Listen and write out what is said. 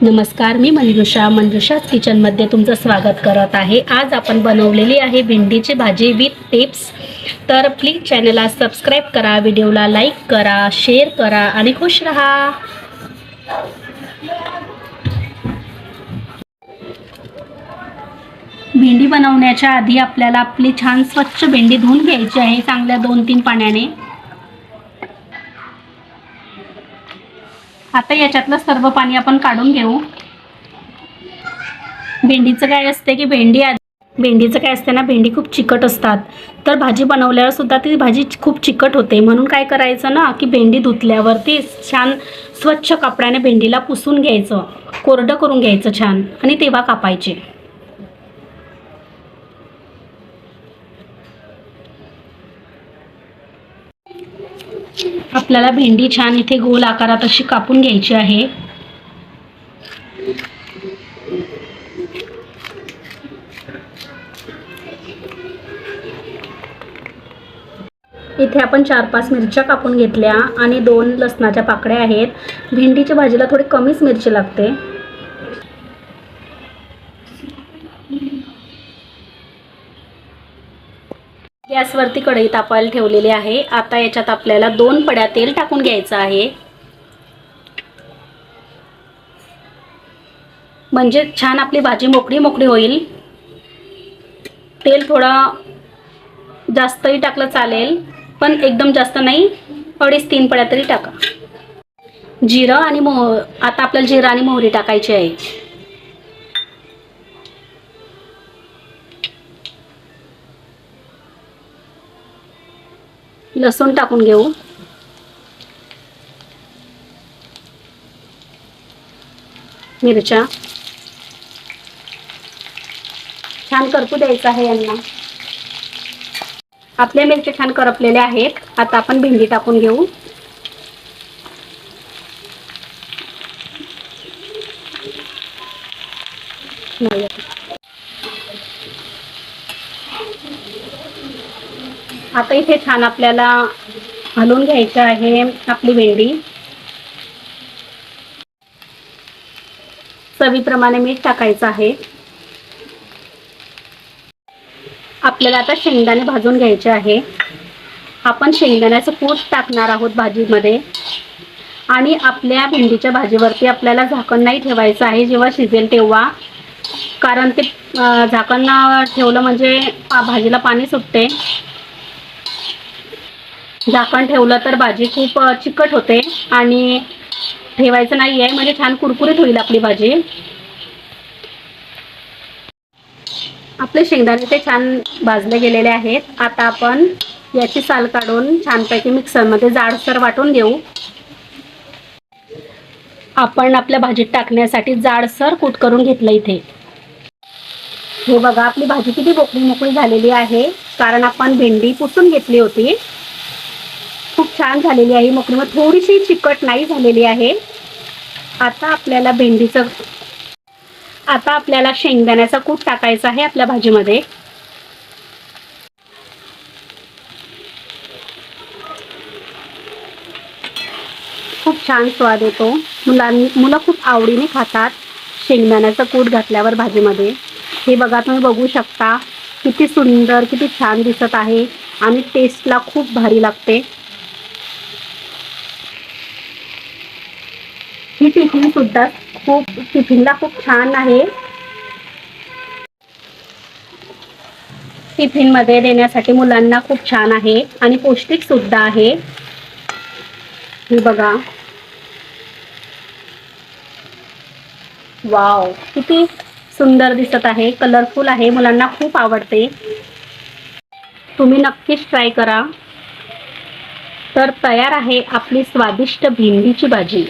नमस्कार मी मंजुषा. मंजुषाच किचनमध्ये तुमचं स्वागत करत आहे. आज आपण बनवलेली आहे भेंडीची भाजी विथ टिप्स तर प्लीज चॅनलला सबस्क्राईब करा व्हिडिओला लाईक करा शेअर करा आणि खुश रहा. भेंडी बनवण्याच्या आधी आपल्याला आपली छान स्वच्छ भेंडी धुवून घ्यायची आहे चांगल्या दोन तीन पाण्याने. आता याच्यातलं सर्व पाणी आपण काढून घेऊ. भेंडीचं काय असते की भेंडी भेंडीचं काय असते ना भेंडी खूप चिकट असतात. तर भाजी बनवल्यावर सुद्धा ती भाजी खूप चिकट होते. म्हणून काय करायचं ना की भेंडी धुतल्यावरती छान स्वच्छ कपड्याने भेंडीला पुसून घ्यायचं. कोरडं करून घ्यायचं छान. आणि तेव्हा कापायचे. आपल्याला भेंडी छान इथे गोल आकारात अशी कापून घ्यायची आहे. इथे आपण चार पाच मिरच्या कापून घेतल्या आणि दोन लसणाच्या पाकळ्या आहेत. भेंडीच्या भाजीला थोडी कमीच मिरची लागते. गॅसवरती कढई तापायला ठेवलेली आहे. आता याच्यात आपल्याला दोन पड्या तेल टाकून घ्यायचं आहे. म्हणजे छान आपली भाजी मोकळी मोकळी होईल. तेल थोडा जास्तही टाकलं चालेल पण एकदम जास्त नाही. अडीच तीन पड्या तरी टाका. जिरं आणि मोह आता आपल्याला जिरं आणि मोहरी टाकायची आहे. लसूण टाकून घेऊ. मिरच्या. छान करपू द्यायचं आहे यांना. आपल्या मिरच्या छान करपलेल्या आहेत. आता आपण भेंडी टाकून घेऊ. नाही. आता इथे छान आपल्याला हलवून घ्यायचं आहे आपली भेंडी. चवीप्रमाणे मीठ टाकायचं आहे. आपल्याला आता शेंगदाणे भाजून घ्यायचे आहे. आपण शेंगदाण्याचं कूट टाकणार आहोत भाजीमध्ये. आणि आपल्या भेंडीच्या भाजीवरती आपल्याला झाकण नाही ठेवायचं आहे जेव्हा शिजेल तेव्हा. कारण ते झाकण ठेवलं म्हणजे भाजीला पाणी सुटते. झाकण ठेवलं तर भाजी खूप चिकट होते आणि ठेवायचं नाही आहे म्हणजे छान कुरकुरीत होईल आपली भाजी. आपले शेंगदाणे ते छान भाजले गेलेले आहेत. आता आपण याची साल काढून छानपैकी मिक्सरमध्ये जाडसर वाटून घेऊ. आपण आपल्या भाजीत टाकण्यासाठी जाडसर कूट करून घेतलं इथे. हे बघा आपली भाजी किती मोकळी मोकळी झालेली आहे. कारण आपण भेंडी पुसून घेतली होती. खूप छान झालेली आहे. मोकळी. मग थोडीशी चिकट नाही झालेली आहे. आता आपल्याला भेंडीचं आता आपल्याला शेंगदाण्याचा कूट टाकायचा आहे आपल्या भाजीमध्ये. खूप छान स्वाद येतो. मुलां मुलं खूप आवडीने खातात शेंगदाण्याचा कूट घातल्यावर भाजीमध्ये. हे बघा तुम्ही बघू शकता किती सुंदर किती छान दिसत आहे आणि टेस्टला खूप भारी लागते. ही टिफिन सुद्धा खूप टिफिनला खूप छान आहे. टिफिनमध्ये देण्यासाठी मुलांना खूप छान आहे आणि पौष्टिक सुद्धा आहे. हे बघा. वाव किती सुंदर दिसत आहे कलरफुल आहे मुलांना खूप आवडते. तुम्ही नक्कीच ट्राय करा. तर तयार आहे आपली स्वादिष्ट भेंडीची भाजी.